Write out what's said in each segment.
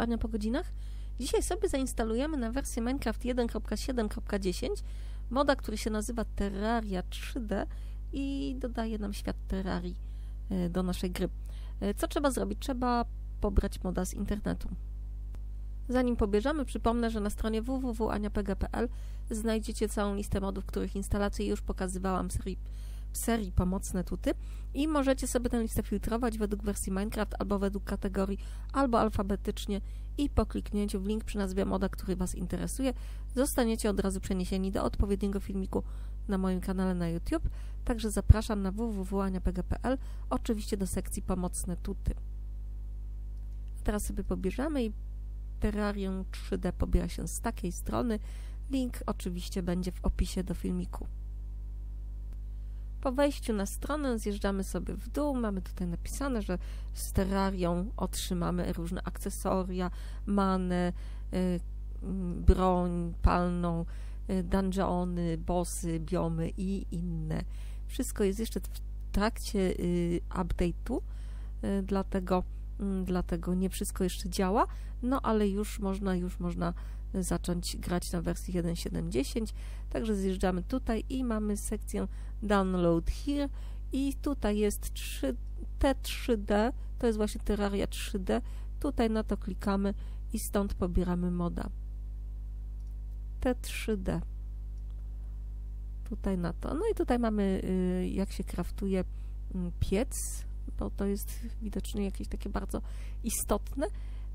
Ania po godzinach. Dzisiaj sobie zainstalujemy na wersję Minecraft 1.7.10 moda, który się nazywa Terraria 3D i dodaje nam świat Terrarii e, do naszej gry. E, co trzeba zrobić? Trzeba pobrać moda z internetu. Zanim pobierzemy, przypomnę, że na stronie www.aniapg.pl znajdziecie całą listę modów, których instalację już pokazywałam w serii, serii Pomocne Tuty i możecie sobie tę listę filtrować według wersji Minecraft albo według kategorii, albo alfabetycznie i po kliknięciu w link przy nazwie moda, który Was interesuje, zostaniecie od razu przeniesieni do odpowiedniego filmiku na moim kanale na YouTube. Także zapraszam na www.aniapg.pl, oczywiście do sekcji Pomocne Tuty. Teraz sobie pobierzemy i Terrarium 3D pobiera się z takiej strony. Link oczywiście będzie w opisie do filmiku. Po wejściu na stronę zjeżdżamy sobie w dół. Mamy tutaj napisane, że z terrarią otrzymamy różne akcesoria, manę, y, broń palną, y, dungeony, bossy, biomy i inne. Wszystko jest jeszcze w trakcie y, update'u, dlatego, mm, dlatego nie wszystko jeszcze działa, no ale już można, już można zacząć grać na wersji 1.7.10. Także zjeżdżamy tutaj i mamy sekcję Download Here i tutaj jest 3, T3D, to jest właśnie Terraria 3D. Tutaj na to klikamy i stąd pobieramy moda. T3D. Tutaj na to. No i tutaj mamy y, jak się kraftuje mm, piec, bo to jest widocznie jakieś takie bardzo istotne.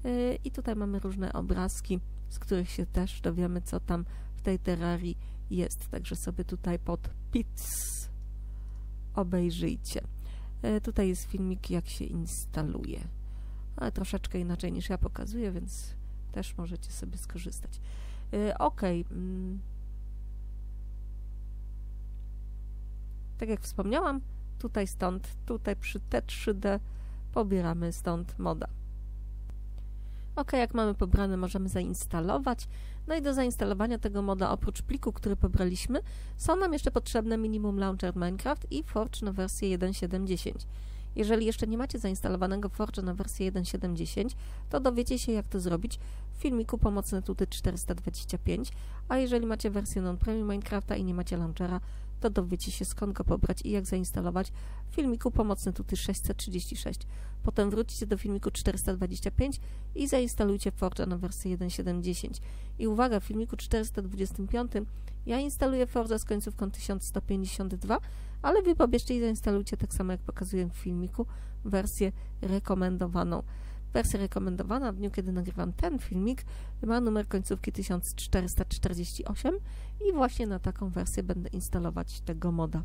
Y, I tutaj mamy różne obrazki z których się też dowiemy, co tam w tej terrarii jest. Także sobie tutaj pod PITS obejrzyjcie. E, tutaj jest filmik, jak się instaluje. Ale troszeczkę inaczej niż ja pokazuję, więc też możecie sobie skorzystać. E, ok. Mm. Tak jak wspomniałam, tutaj stąd, tutaj przy T3D pobieramy stąd moda. OK, jak mamy pobrane, możemy zainstalować. No i do zainstalowania tego moda, oprócz pliku, który pobraliśmy, są nam jeszcze potrzebne Minimum Launcher Minecraft i Forge na wersję 1.7.10. Jeżeli jeszcze nie macie zainstalowanego Forge na wersję 1.7.10, to dowiecie się, jak to zrobić w filmiku Pomocne Tuty 425, a jeżeli macie wersję non-premium Minecrafta i nie macie launchera, to dowiecie się skąd go pobrać i jak zainstalować w filmiku Pomocne Tuty 636. Potem wrócicie do filmiku 425 i zainstalujcie Forge na wersję 1.7.10. I uwaga, w filmiku 425 ja instaluję Forge z końcówką 1152, ale wy pobierzcie i zainstalujcie tak samo jak pokazuję w filmiku wersję rekomendowaną. Wersja rekomendowana w dniu, kiedy nagrywam ten filmik, ma numer końcówki 1448 i właśnie na taką wersję będę instalować tego moda.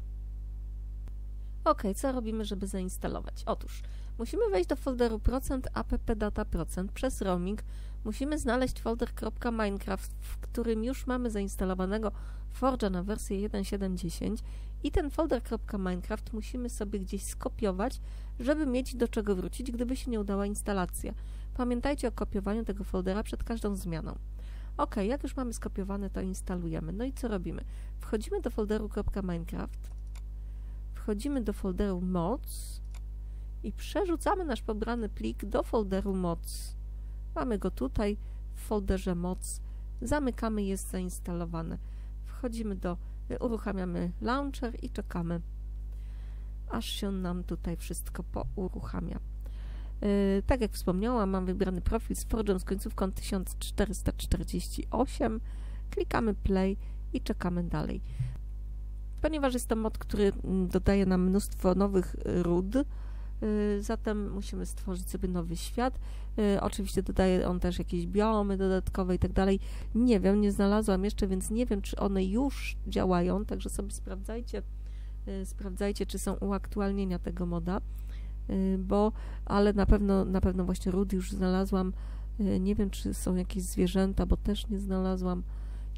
Ok, co robimy, żeby zainstalować? Otóż musimy wejść do folderu procent appdata procent przez roaming. Musimy znaleźć folder .minecraft, w którym już mamy zainstalowanego Forge'a na wersję 1.7.10 i ten folder .minecraft musimy sobie gdzieś skopiować, żeby mieć do czego wrócić, gdyby się nie udała instalacja. Pamiętajcie o kopiowaniu tego foldera przed każdą zmianą. Ok, jak już mamy skopiowane, to instalujemy. No i co robimy? Wchodzimy do folderu .minecraft, wchodzimy do folderu mods i przerzucamy nasz pobrany plik do folderu mods. Mamy go tutaj w folderze mods, zamykamy, jest zainstalowane. Wchodzimy do, uruchamiamy launcher i czekamy, aż się nam tutaj wszystko pouruchamia. Yy, tak jak wspomniałam, mam wybrany profil z Forge'em z końcówką 1448. Klikamy play i czekamy dalej. Ponieważ jest to mod, który dodaje nam mnóstwo nowych yy, zatem musimy stworzyć sobie nowy świat. Yy, oczywiście dodaje on też jakieś biomy dodatkowe i tak dalej. Nie wiem, nie znalazłam jeszcze, więc nie wiem, czy one już działają, także sobie sprawdzajcie, sprawdzajcie, czy są uaktualnienia tego moda. Y, bo, ale na pewno, na pewno właśnie ród już znalazłam. Y, nie wiem, czy są jakieś zwierzęta, bo też nie znalazłam.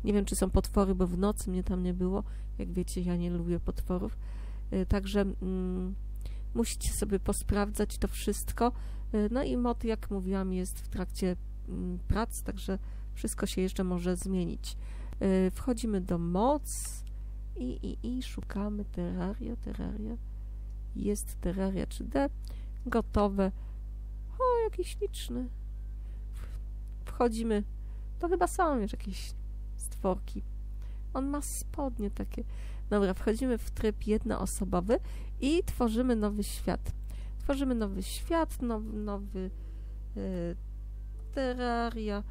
Nie wiem, czy są potwory, bo w nocy mnie tam nie było. Jak wiecie, ja nie lubię potworów. Y, także mm, musicie sobie posprawdzać to wszystko. No i mod, jak mówiłam, jest w trakcie mm, prac, także wszystko się jeszcze może zmienić. Wchodzimy do moc i, i, i szukamy terraria, terraria jest Terraria 3D gotowe. O, jaki śliczny. wchodzimy, to chyba są już jakieś stworki. On ma spodnie takie. Dobra, wchodzimy w tryb jednoosobowy i tworzymy nowy świat. Tworzymy nowy świat, nowy, nowy y, terraria,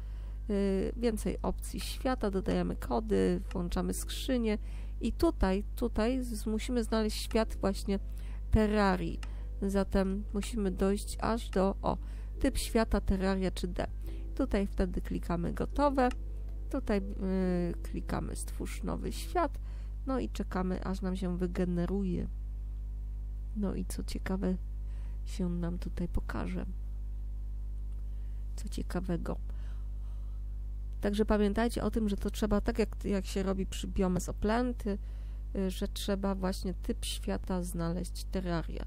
y, więcej opcji świata, dodajemy kody, włączamy skrzynię i tutaj, tutaj musimy znaleźć świat właśnie terrarii. Zatem musimy dojść aż do, o, typ świata terraria 3D. Tutaj wtedy klikamy gotowe, tutaj y, klikamy stwórz nowy świat, no i czekamy aż nam się wygeneruje. No i co ciekawe się nam tutaj pokaże. Co ciekawego. Także pamiętajcie o tym, że to trzeba, tak jak, jak się robi przy Biomes Oplanty, y, że trzeba właśnie typ świata znaleźć terraria.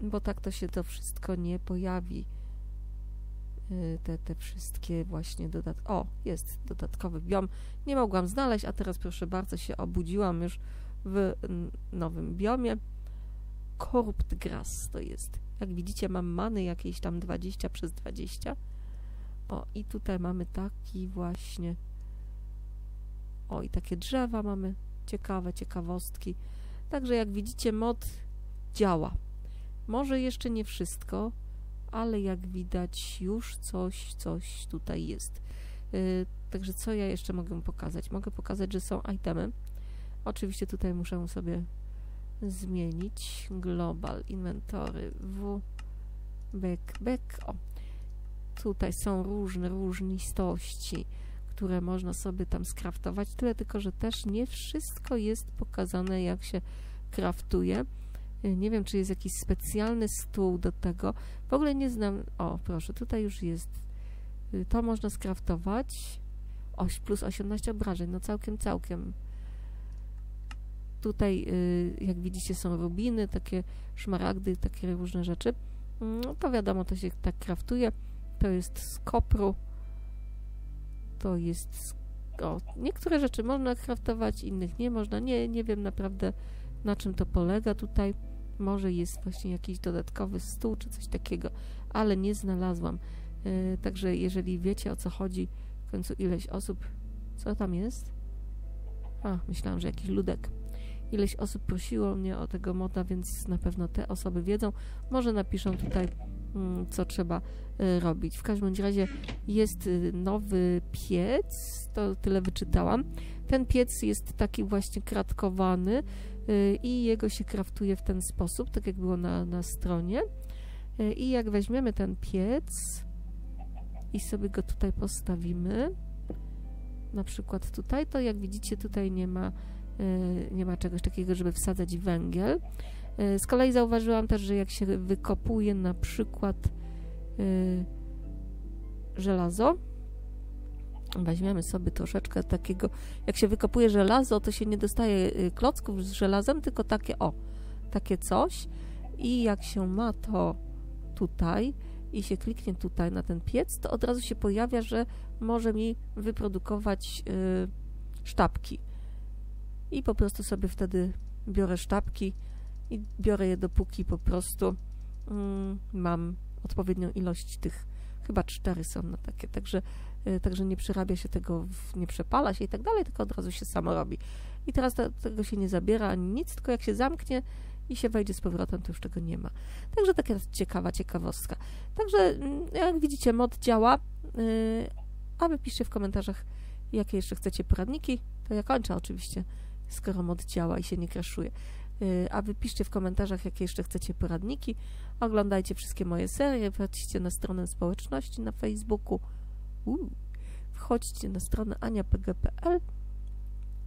Bo tak to się to wszystko nie pojawi. Y, te, te wszystkie właśnie dodatki. O, jest dodatkowy biom. Nie mogłam znaleźć, a teraz proszę bardzo się obudziłam już w nowym biomie. Corrupt Grass to jest. Jak widzicie mam many jakieś tam 20 przez 20. O, i tutaj mamy taki właśnie o, i takie drzewa mamy ciekawe, ciekawostki. Także jak widzicie mod działa. Może jeszcze nie wszystko, ale jak widać już coś, coś tutaj jest. Yy, także co ja jeszcze mogę pokazać? Mogę pokazać, że są itemy. Oczywiście tutaj muszę sobie zmienić global inwentory w back, back. O, tutaj są różne różnistości, które można sobie tam skraftować, tyle tylko, że też nie wszystko jest pokazane, jak się kraftuje. Y, nie wiem, czy jest jakiś specjalny stół do tego. W ogóle nie znam. O, proszę, tutaj już jest. Y, to można skraftować. Oś plus 18 obrażeń, no całkiem, całkiem. Tutaj, y, jak widzicie, są rubiny, takie szmaragdy, takie różne rzeczy. No to wiadomo, to się tak kraftuje. To jest z kopru. To jest z... O, niektóre rzeczy można kraftować, innych nie można. Nie, nie wiem naprawdę, na czym to polega tutaj. Może jest właśnie jakiś dodatkowy stół czy coś takiego, ale nie znalazłam. Yy, także jeżeli wiecie o co chodzi, w końcu ileś osób, co tam jest? A, myślałam, że jakiś ludek. Ileś osób prosiło mnie o tego moda, więc na pewno te osoby wiedzą. Może napiszą tutaj, co trzeba yy, robić. W każdym razie jest y, nowy piec, to tyle wyczytałam. Ten piec jest taki właśnie kratkowany, Y, i jego się kraftuje w ten sposób, tak jak było na, na stronie. Y, I jak weźmiemy ten piec i sobie go tutaj postawimy, na przykład tutaj, to jak widzicie tutaj nie ma, y, nie ma czegoś takiego, żeby wsadzać węgiel. Z kolei zauważyłam też, że jak się wykopuje na przykład żelazo, Weźmiemy sobie troszeczkę takiego, jak się wykopuje żelazo, to się nie dostaje y, klocków z żelazem, tylko takie, o, takie coś. I jak się ma to tutaj i się kliknie tutaj na ten piec, to od razu się pojawia, że może mi wyprodukować y, sztabki. I po prostu sobie wtedy biorę sztabki i biorę je dopóki po prostu y, mam odpowiednią ilość tych, chyba cztery są na takie, także Y, także nie przerabia się tego, nie przepala się i tak dalej, tylko od razu się samo robi. I teraz to, tego się nie zabiera ani nic, tylko jak się zamknie i się wejdzie z powrotem, to już tego nie ma. Także taka ciekawa ciekawostka. Także mm, jak widzicie, mod działa, yy, a wy piszcie w komentarzach, jakie jeszcze chcecie poradniki, to ja kończę oczywiście, skoro mod działa i się nie kraszuje. Yy, a wy piszcie w komentarzach, jakie jeszcze chcecie poradniki. Oglądajcie wszystkie moje serie, wchodźcie na stronę społeczności na Facebooku, Uu. Wchodźcie na stronę aniapg.pl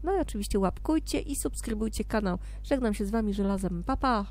no i oczywiście łapkujcie i subskrybujcie kanał. Żegnam się z Wami żelazem. Pa, pa!